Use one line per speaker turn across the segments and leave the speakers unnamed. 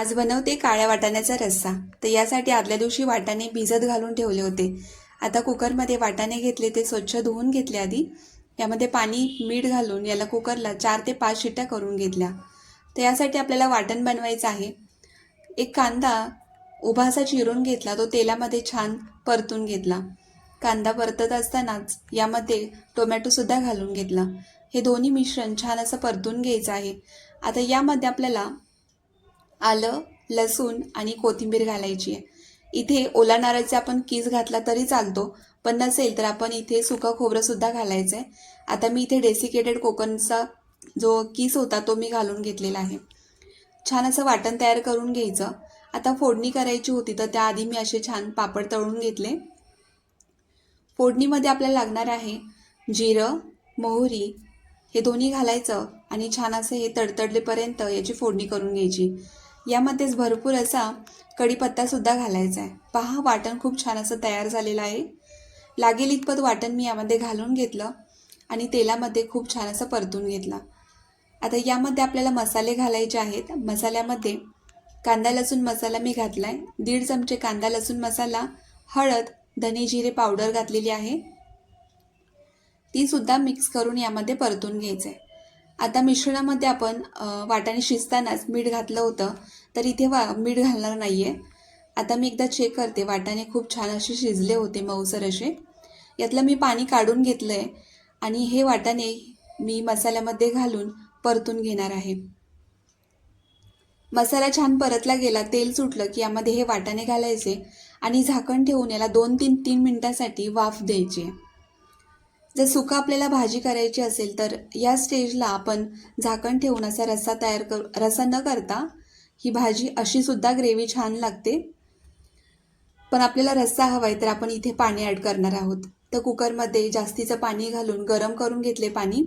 आज बनवते काळ्या वाटाण्याचा रस्सा. तर यासाठी आदल्या दिवशी वाटाणे भिजत घालून ठेवले होते. आता कुकरमध्ये वाटाणे घेतले ते स्वच्छ धुवून घेतले आधी. यामध्ये पाणी मीठ घालून याला कुकरला चार ते पाच शिट्ट्या करून घेतल्या. तर यासाठी आपल्याला वाटण बनवायचं आहे. एक कांदा उभा असा चिरून घेतला तो तेलामध्ये छान परतून घेतला. कांदा परतत असतानाच यामध्ये टोमॅटोसुद्धा घालून घेतला. हे दोन्ही मिश्रण छान असं परतून घ्यायचं आहे. आता यामध्ये आपल्याला आलं लसूण आणि कोथिंबीर घालायची आहे. इथे ओला नारळचा आपण कीस घातला तरी चालतो पण नसेल तर आपण इथे सुकं खोबरंसुद्धा घालायचं आहे. आता मी इथे डेसिकेटेड कोकनचा जो किस होता तो मी घालून घेतलेला आहे. छान असं वाटण तयार करून घ्यायचं. आता फोडणी करायची होती तर त्याआधी मी असे छान पापड तळून घेतले. फोडणीमध्ये आपल्याला लागणार आहे जिरं मोहरी हे दोन्ही घालायचं आणि छान असं हे तडतडलेपर्यंत याची फोडणी करून घ्यायची. यामध्येच भरपूर असा कढीपत्तासुद्धा घालायचा आहे. पहा वाटण खूप छान असं तयार झालेलं आहे. लागेल इतपत वाटण मी यामध्ये घालून घेतलं आणि तेलामध्ये खूप छान असं परतून घेतलं. आता यामध्ये आपल्याला मसाले घालायचे आहेत. मसाल्यामध्ये कांदा लसूण मसाला मी घातला आहे दीड चमचे कांदा लसूण मसाला हळद धने जिरे पावडर घातलेली आहे. ती सुद्धा मिक्स करून यामध्ये परतून घ्यायचं आहे आता मिश्रणामध्ये आपण वाटाणे शिजतानाच मीठ घातलं होतं. तर इथे वा मीठ घालणार नाही आहे आता मी एकदा चेक करते. वाटाणे खूप छान असे शिजले होते मऊसर असे. यातलं मी पाणी काढून घेतलं आहे आणि हे वाटाणे मी मसाल्यामध्ये घालून परतून घेणार आहे. मसाला छान परतला गेला. तेल सुटलं की यामध्ये हे वाटाणे घालायचे आणि झाकण ठेवून याला दोन तीन तीन मिनटासाठी वाफ द्यायची. जर सुका आपल्याला भाजी करायची असेल तर या स्टेजला आपण झाकण ठेवून असा रस्सा तयार कर रस्सा न करता ही भाजी अशीसुद्धा ग्रेव्ही छान लागते. पण आपल्याला रस्सा हवा आहे तर आपण इथे पाणी ॲड करणार आहोत. तर कुकरमध्ये जास्तीचं पाणी घालून गरम करून घेतले पाणी.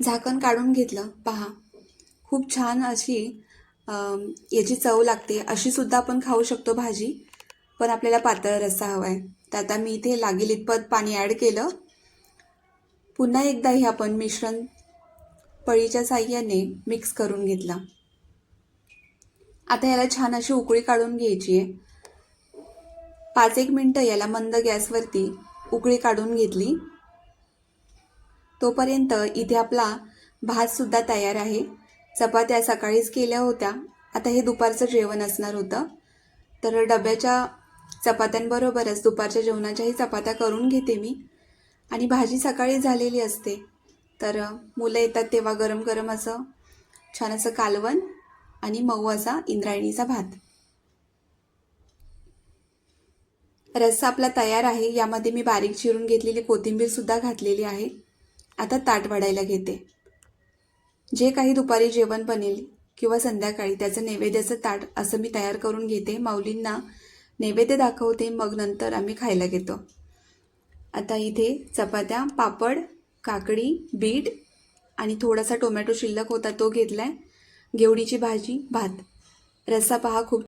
झाकण काढून घेतलं. पहा खूप छान अशी याची चव लागते. अशीसुद्धा आपण खाऊ शकतो भाजी. पण आपल्याला पातळ रस्सा हवा आहे तर आता मी इथे लागेल इतपत पाणी ॲड केलं. पुन्हा एकदा हे आपण मिश्रण पळीच्या साह्याने मिक्स करून घेतला. आता याला छान अशी उकळी काढून घ्यायची आहे. पाच एक मिनटं याला मंद गॅसवरती उकळी काढून घेतली. तोपर्यंत इथे आपला भातसुद्धा तयार आहे. चपात्या सकाळीच केल्या होत्या. आता हे दुपारचं जेवण असणार होतं. तर डब्याच्या चपात्यांबरोबरच दुपारच्या जेवणाच्याही चपात्या करून घेते मी. आणि भाजी सकाळी झालेली असते. तर मुलं येतात तेव्हा गरम गरम असं छान असं कालवण आणि मऊ असा इंद्रायणीचा भात. रस्सा आपला तयार आहे यामध्ये मी बारीक चिरून घेतलेली कोथिंबीरसुद्धा घातलेली आहे. आता ताट वाढायला घेते. जे काही दुपारी जेवण बनेल किंवा संध्याकाळी त्याचं नैवेद्याचं ताट असं मी तयार करून घेते. माऊलींना नैवेद्य दाखवते मग नंतर आम्ही खायला घेतो. आता इथे चपात्या पापड काकडी बीट आणि थोडासा टोमॅटो शिल्लक होता तो घेतला आहे गेवडीची भाजी भात. रस्सा पहा खूप